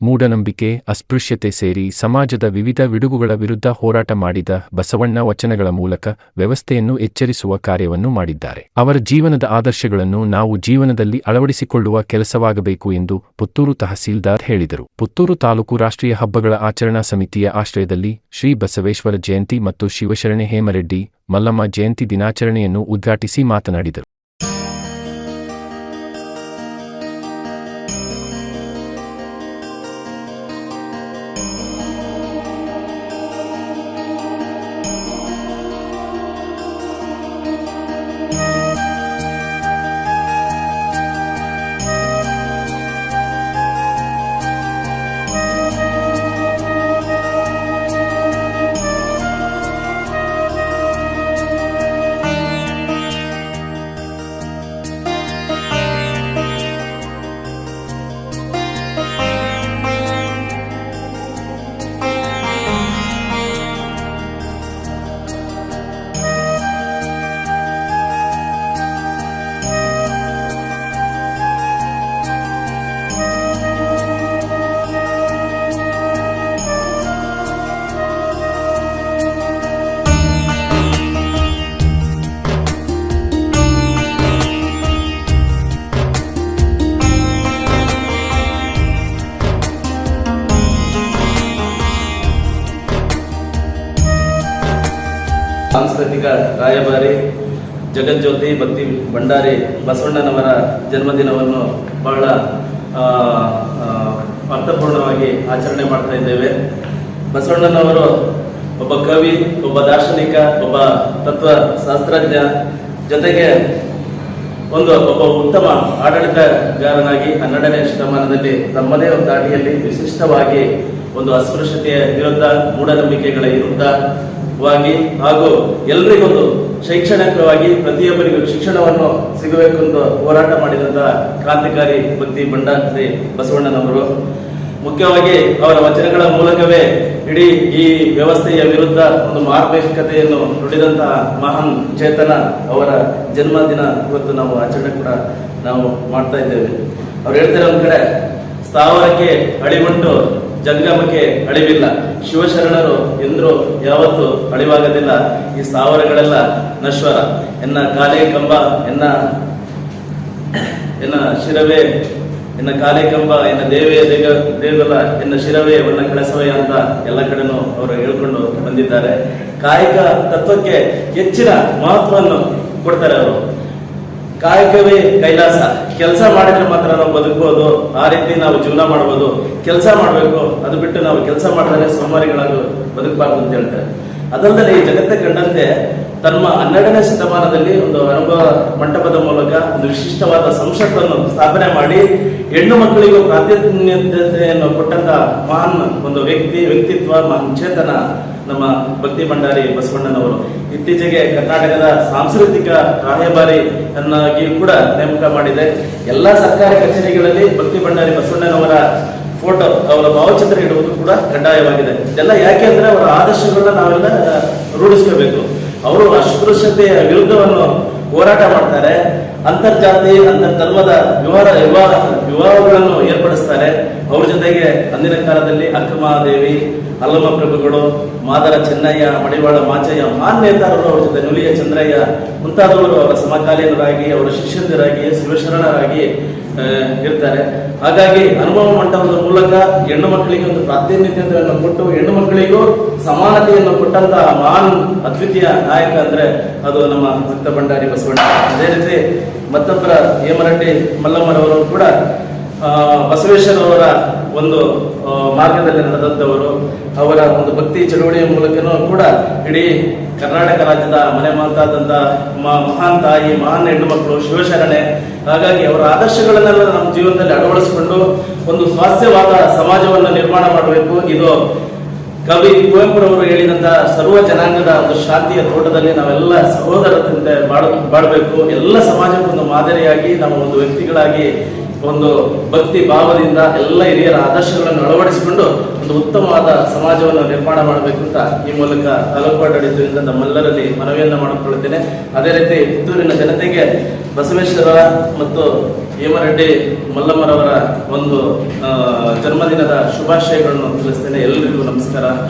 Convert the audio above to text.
ಮೂಢನಂಬಿಕೆ, ಅಸ್ಪೃಶ್ಯತೆ ಸೇರಿ ಸಮಾಜದ ವಿವಿಧ ವಿಡುಗುಗಳ ವಿರುದ್ಧ ಹೋರಾಟ ಮಾಡಿದ ಬಸವಣ್ಣ ವಚನಗಳ ಮೂಲಕ ವ್ಯವಸ್ಥೆಯನ್ನು ಎಚ್ಚರಿಸುವ ಕಾರ್ಯವನ್ನು ಮಾಡಿದ್ದಾರೆ. ಅವರ ಜೀವನದ ಆದರ್ಶಗಳನ್ನು ನಾವು ಜೀವನದಲ್ಲಿ ಅಳವಡಿಸಿಕೊಳ್ಳುವ ಕೆಲಸವಾಗಬೇಕು ಎಂದು ಪುತ್ತೂರು ತಹಸೀಲ್ದಾರ್ ಹೇಳಿದರು. ಪುತ್ತೂರು ತಾಲೂಕು ರಾಷ್ಟ್ರೀಯ ಹಬ್ಬಗಳ ಆಚರಣಾ ಸಮಿತಿಯ ಆಶ್ರಯದಲ್ಲಿ ಶ್ರೀ ಬಸವೇಶ್ವರ ಜಯಂತಿ ಮತ್ತು ಶಿವಶರಣೆ ಹೇಮರೆಡ್ಡಿ, ಮಲ್ಲಮ್ಮ ಜಯಂತಿ ದಿನಾಚರಣೆಯನ್ನು ಉದ್ಘಾಟಿಸಿ ಮಾತನಾಡಿದರು. ಸಾಂಸ್ಕೃತಿಕ ರಾಯಭಾರಿ ಜಗಜ್ಯೋತಿ ಭಕ್ತಿ ಭಂಡಾರಿ ಬಸವಣ್ಣನವರ ಜನ್ಮದಿನವನ್ನು ಬಹಳ ಅರ್ಥಪೂರ್ಣವಾಗಿ ಆಚರಣೆ ಮಾಡ್ತಾ ಇದ್ದೇವೆ. ಬಸವಣ್ಣನವರು ಒಬ್ಬ ಕವಿ, ಒಬ್ಬ ದಾರ್ಶನಿಕ, ಒಬ್ಬ ತತ್ವ ಶಾಸ್ತ್ರಜ್ಞ ಜೊತೆಗೆ ಒಂದು, ಒಬ್ಬ ಉತ್ತಮ ಆಡಳಿತಗಾರನಾಗಿ ಹನ್ನೆರಡನೇ ಶತಮಾನದಲ್ಲಿ ತಮ್ಮದೇ ಒಂದು ದಾಟಿಯಲ್ಲಿ ವಿಶಿಷ್ಟವಾಗಿ ಒಂದು ಅಸ್ಪೃಶ್ಯತೆಯ ವಿರುದ್ಧ ಮೂಢನಂಬಿಕೆಗಳ ವಿರುದ್ಧವಾಗಿ ಹಾಗೂ ಎಲ್ರಿಗೊಂದು ಶೈಕ್ಷಣಿಕವಾಗಿ ಪ್ರತಿಯೊಬ್ಬರಿಗೂ ಶಿಕ್ಷಣವನ್ನು ಸಿಗಬೇಕು ಅಂತ ಹೋರಾಟ ಮಾಡಿದಂತಹ ಕ್ರಾಂತಿಕಾರಿ ಭಕ್ತಿ ಭಂಡಾರಿ ಬಸವಣ್ಣನವರು. ಮುಖ್ಯವಾಗಿ ಅವರ ವಚನಗಳ ಮೂಲಕವೇ ಇಡೀ ಈ ವ್ಯವಸ್ಥೆಯ ವಿರುದ್ಧ ಒಂದು ಮಾರ್ಮಿಕತೆಯನ್ನು ನುಡಿದಂತಹ ಮಹಾನ್ ಚೇತನ ಅವರ ಜನ್ಮದಿನ ಇವತ್ತು ನಾವು ಆಚರಣೆ ಕೂಡ ನಾವು ಮಾಡ್ತಾ ಇದ್ದೇವೆ. ಅವ್ರು ಹೇಳ್ತಾರೆ ಒಂದ್ ಕಡೆ, ಸ್ಥಾವರಕ್ಕೆ ಅಳಿವುಂಟು ಜಂಗಮಕ್ಕೆ ಅಳಿವಿಲ್ಲ. ಶಿವಶರಣರು ಎಂದರೂ ಯಾವತ್ತು ಅಳಿವಾಗದಿಲ್ಲ. ಈ ಸ್ಥಾವರಗಳೆಲ್ಲ ನಶ್ವರ. ಎನ್ನ ಕಾಲೇ ಕಂಬ, ಎನ್ನ ಎನ್ನ ಶಿರವೇ, ಎನ್ನ ಕಾಲೇ ಕಂಬ, ಎನ್ನ ದೇವೇ ದೇಗ, ದೇವಲ್ಲ, ಎನ್ನ ಶಿರವೇ, ಒನ್ನ ಕಳಸವೇ ಅಂತ ಎಲ್ಲ ಕಡೆನೂ ಅವರು ಹೇಳ್ಕೊಂಡು ಬಂದಿದ್ದಾರೆ. ಕಾಯಕ ತತ್ವಕ್ಕೆ ಹೆಚ್ಚಿನ ಮಹತ್ವವನ್ನು ಕೊಡ್ತಾರೆ ಅವರು. ಕಾಯಕವೇ ಕೈಲಾಸ. ಕೆಲಸ ಮಾಡಿದ್ರೆ ಮಾತ್ರ ನಾವು ಬದುಕಬಹುದು ಆ ರೀತಿ ನಾವು ಜೀವನ ಮಾಡ್ಬೋದು. ಕೆಲಸ ಮಾಡಬೇಕು. ಅದು ಬಿಟ್ಟು ನಾವು ಕೆಲಸ ಮಾಡಿದ್ರೆ ಸೋಮಾರಿಗಳಾಗಿ ಬದುಕಬಾರ್ದು ಅಂತ ಹೇಳ್ತಾರೆ. ಅದಲ್ಲದೆ ಈ ಜಗತ್ತೆ ಕಂಡಂತೆ ತಮ್ಮ ಹನ್ನೆರಡನೇ ಶತಮಾನದಲ್ಲಿ ಒಂದು ಅನುಭವ ಮಂಟಪದ ಮೂಲಕ ಒಂದು ವಿಶಿಷ್ಟವಾದ ಸಂಸತ್ತನ್ನು ಸ್ಥಾಪನೆ ಮಾಡಿ ಹೆಣ್ಣು ಮಕ್ಕಳಿಗೂ ಪ್ರಾಧಾನ್ಯತೆಯನ್ನು ಕೊಟ್ಟಂತ ಮಹಾನ್ ಒಂದು ವ್ಯಕ್ತಿ, ವ್ಯಕ್ತಿತ್ವ, ಮಹಾನ್ ಚೇತನ ನಮ್ಮ ಭಕ್ತಿ ಭಂಡಾರಿ ಬಸವಣ್ಣನವರು. ಇತ್ತೀಚೆಗೆ ಕರ್ನಾಟಕದ ಸಾಂಸ್ಕೃತಿಕ ರಾಯಭಾರಿ ಅನ್ನಾಗಿ ಕೂಡ ನೇಮಕ ಮಾಡಿದೆ. ಎಲ್ಲ ಸರ್ಕಾರಿ ಕಚೇರಿಗಳಲ್ಲಿ ಭಕ್ತಿ ಭಂಡಾರಿ ಬಸವಣ್ಣನವರ ಫೋಟೋ, ಅವರ ಭಾವಚಿತ್ರ ಇಡುವುದು ಕೂಡ ಕಡ್ಡಾಯವಾಗಿದೆ. ಇದೆಲ್ಲ ಯಾಕೆ ಅಂದ್ರೆ ಅವರ ಆದರ್ಶಗಳನ್ನ ನಾವೆಲ್ಲ ರೂಢಿಸ್ಕೋಬೇಕು. ಅವರು ಅಸ್ಪೃಶ್ಯತೆಯ ವಿರುದ್ಧವನ್ನು ಹೋರಾಟ ಮಾಡ್ತಾರೆ. ಅಂತರ್ಜಾತಿ ಅಂತರ್ ಧರ್ಮದ ವಿವಾಹ ವಿವಾಹ ವಿವಾಹಗಳನ್ನು ಏರ್ಪಡಿಸ್ತಾರೆ. ಅವ್ರ ಜೊತೆಗೆ ಅಂದಿನ ಕಾಲದಲ್ಲಿ ಅಕ್ಕಮಹಾದೇವಿ ಅಲ್ಲಮ ಪ್ರಭುಗಳು, ಮಾದರ ಚೆನ್ನಯ್ಯ, ಮಡಿವಾಳ ಮಾಚಯ್ಯ ಮಾನ್ಯತಾರರು ಅವ್ರ ಜೊತೆ, ನುಲಿಯ ಚಂದ್ರಯ್ಯ ಮುಂತಾದವರು ಅವರ ಸಮಕಾಲೀನರಾಗಿ, ಅವರ ಶಿಷ್ಯಂದಿರಾಗಿ, ಶಿವಶರಣರಾಗಿ ಇರ್ತಾರೆ. ಹಾಗಾಗಿ ಅನುಭವ ಮಂಟಪದ ಮೂಲಕ ಹೆಣ್ಣು ಮಕ್ಕಳಿಗೆ ಒಂದು ಪ್ರಾತಿನಿಧ್ಯತೆಯನ್ನು ಕೊಟ್ಟು, ಹೆಣ್ಣು ಮಕ್ಕಳಿಗೂ ಸಮಾನತೆಯನ್ನು ಕೊಟ್ಟಂತಹ ಮಹಾನ್ ಅದ್ವಿತೀಯ ನಾಯಕ ಅಂದ್ರೆ ಅದು ನಮ್ಮ ಭಕ್ತ ಭಂಡಾರಿ ಬಸವಣ್ಣ. ಅದೇ ರೀತಿ ಮತ್ತೊಬ್ಬರ ಹೇಮರಡ್ಡಿ ಮಲ್ಲಮ್ಮರವರು ಕೂಡ ಬಸವೇಶ್ವರವರ ಒಂದು ಮಾರ್ಗದಲ್ಲಿ ಅವರ ಒಂದು ಭಕ್ತಿ ಚಳುವಳಿಯ ಮೂಲಕನೂ ಕೂಡ ಇಡೀ ಕರ್ನಾಟಕ ರಾಜ್ಯದ ಮನೆ ಮಾತಾದಂತ ಮ- ಮಹಾನ್ ತಾಯಿ, ಮಹಾನ್ ಹೆಣ್ಣು ಮಕ್ಕಳು ಶಿವಶರಣೆ, ಹಾಗಾಗಿ ಅವರ ಆದರ್ಶಗಳನ್ನೆಲ್ಲ ನಮ್ಮ ಜೀವನದಲ್ಲಿ ಅಳವಡಿಸಿಕೊಂಡು ಒಂದು ಸ್ವಾಸ್ಥ್ಯವಾದ ಸಮಾಜವನ್ನು ನಿರ್ಮಾಣ ಮಾಡಬೇಕು. ಇದು ಕವಿ ಕುವೆಂಪುರವರು ಹೇಳಿದಂತ ಸರ್ವ ಜನಾಂಗದ ಒಂದು ಶಾಂತಿಯ ತೋಟದಲ್ಲಿ ನಾವೆಲ್ಲ ಸಹೋದರದಂತೆ ಬಾಳ, ಬಾಳ್ಬೇಕು. ಎಲ್ಲ ಸಮಾಜಕ್ಕೊಂದು ಮಾದರಿಯಾಗಿ ನಾವು ಒಂದು ವ್ಯಕ್ತಿಗಳಾಗಿ ಒಂದು ಭಕ್ತಿ ಭಾವದಿಂದ ಎಲ್ಲ ಹಿರಿಯರ ಆದರ್ಶಗಳನ್ನು ಅಳವಡಿಸಿಕೊಂಡು ಒಂದು ಉತ್ತಮವಾದ ಸಮಾಜವನ್ನು ನಿರ್ಮಾಣ ಮಾಡಬೇಕು ಅಂತ ಈ ಮೂಲಕ ತಾಲೂಕು ಆಡಳಿತದಿಂದ ನಮ್ಮೆಲ್ಲರಲ್ಲಿ ಮನವಿಯನ್ನು ಮಾಡಿಕೊಳ್ಳುತ್ತೇನೆ. ಅದೇ ರೀತಿ ಪುತ್ತೂರಿನ ಜನತೆಗೆ ಬಸವೇಶ್ವರ ಮತ್ತು ಹೇಮರೆಡ್ಡಿ ಮಲ್ಲಮ್ಮರವರ ಒಂದು ಜನ್ಮದಿನದ ಶುಭಾಶಯಗಳನ್ನು ತಿಳಿಸ್ತೇನೆ. ಎಲ್ಲರಿಗೂ ನಮಸ್ಕಾರ.